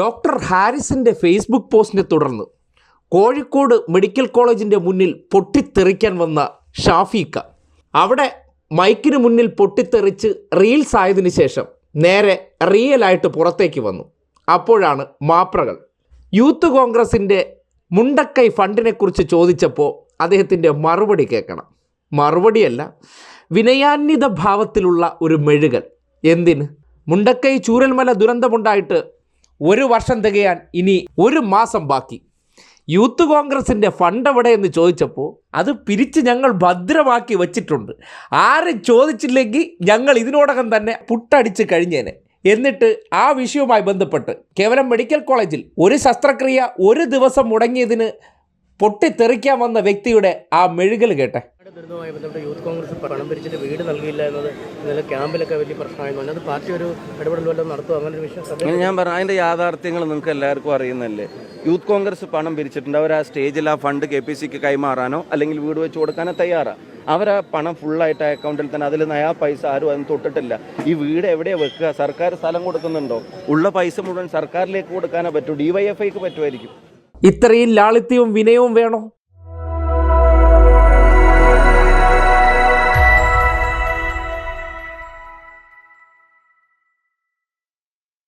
Doctor ഹാരിസിന്റെ Facebook പോസ്റ്റിനെ തുടർന്ന് Kozhikode medical കോളേജിന്റെ മുന്നിൽ പൊട്ടിത്തെറിക്കാൻ വന്ന ഷാഫീക്ക അവിടെ മൈക്കിന് മുന്നിൽ പൊട്ടിത്തെറിച്ച് റീൽസ് ആയതിന് ശേഷം നേരെ റിയലായിട്ട് പുറത്തേക്ക് വന്നു. അപ്പോഴാണ് മാപ്രകൾ. യൂത്ത് കോൺഗ്രസിന്റെ മുണ്ടക്കൈ ഫണ്ടിനെക്കുറിച്ച് ചോദിച്ചപ്പോൾ അദ്ദേഹത്തിന്റെ മറുപടി കേൾക്കണം. മറുപടിയല്ല വിനയാന്വിത ഭാവത്തിലുള്ള ഒരു മെഴുകൽ. എന്തിന്? മുണ്ടക്കൈ ചൂരൽമല ദുരന്തമുണ്ടായിട്ട് ഒരു വർഷം തികയാൻ ഇനി ഒരു മാസം ബാക്കി. യൂത്ത് കോൺഗ്രസിന്റെ ഫണ്ട് എവിടെ എന്ന് ചോദിച്ചപ്പോൾ അത് പിരിച്ച് ഞങ്ങൾ ഭദ്രമാക്കി വച്ചിട്ടുണ്ട്. ആരും ചോദിച്ചില്ലെങ്കിൽ ഞങ്ങൾ ഇതിനോടകം തന്നെ പുട്ടടിച്ച് കഴിഞ്ഞേനെ. എന്നിട്ട് ആ വിഷയവുമായി ബന്ധപ്പെട്ട് കേവലം മെഡിക്കൽ കോളേജിൽ ഒരു ശസ്ത്രക്രിയ ഒരു ദിവസം മുടങ്ങിയതിന് പൊട്ടിത്തെറിക്കാൻ വന്ന വ്യക്തിയുടെ ആ മെഴുകൽ കേട്ടെ. വയനാട് ദുരിതവുമായി ബന്ധപ്പെട്ട് യൂത്ത് കോൺഗ്രസ് പണം പിരിച്ചിട്ട് വീട് നൽകിയില്ല എന്നത് ഇന്നലെ ക്യാമ്പിലൊക്കെ വലിയ പ്രശ്നമായിരുന്നു അത് പാർട്ടി ഒരു ഇടപെടൽ വല്ലതും നടത്തും അങ്ങനെ ഒരു വിഷയം ഞാൻ പറഞ്ഞു അതിന്റെ യാഥാർത്ഥ്യങ്ങൾ നിങ്ങൾക്ക് എല്ലാവർക്കും അറിയുന്നല്ലേ യൂത്ത് കോൺഗ്രസ് പണം പിരിച്ചിട്ടുണ്ട്. അവർ ആ സ്റ്റേജിൽ ആ ഫണ്ട് കെ പി സിക്ക് കൈമാറാനോ അല്ലെങ്കിൽ വീട് വെച്ച് കൊടുക്കാനോ തയ്യാറാണ് അവർ ആ പണം ഫുള്ളായിട്ട് ആ അക്കൗണ്ടിൽ തന്നെ. അതിൽ നയാ പൈസ ആരും അതിന് തൊട്ടിട്ടില്ല. ഈ വീട് എവിടെയാണ് വെക്കുക? സർക്കാർ സ്ഥലം കൊടുക്കുന്നുണ്ടോ? ഉള്ള പൈസ മുഴുവൻ സർക്കാരിലേക്ക് കൊടുക്കാനോ പറ്റൂ. ഡി വൈ എഫ് ഐക്ക് പറ്റുമായിരിക്കും. ഇത്രയും ലാളിത്യവും വിനയവും വേണോ?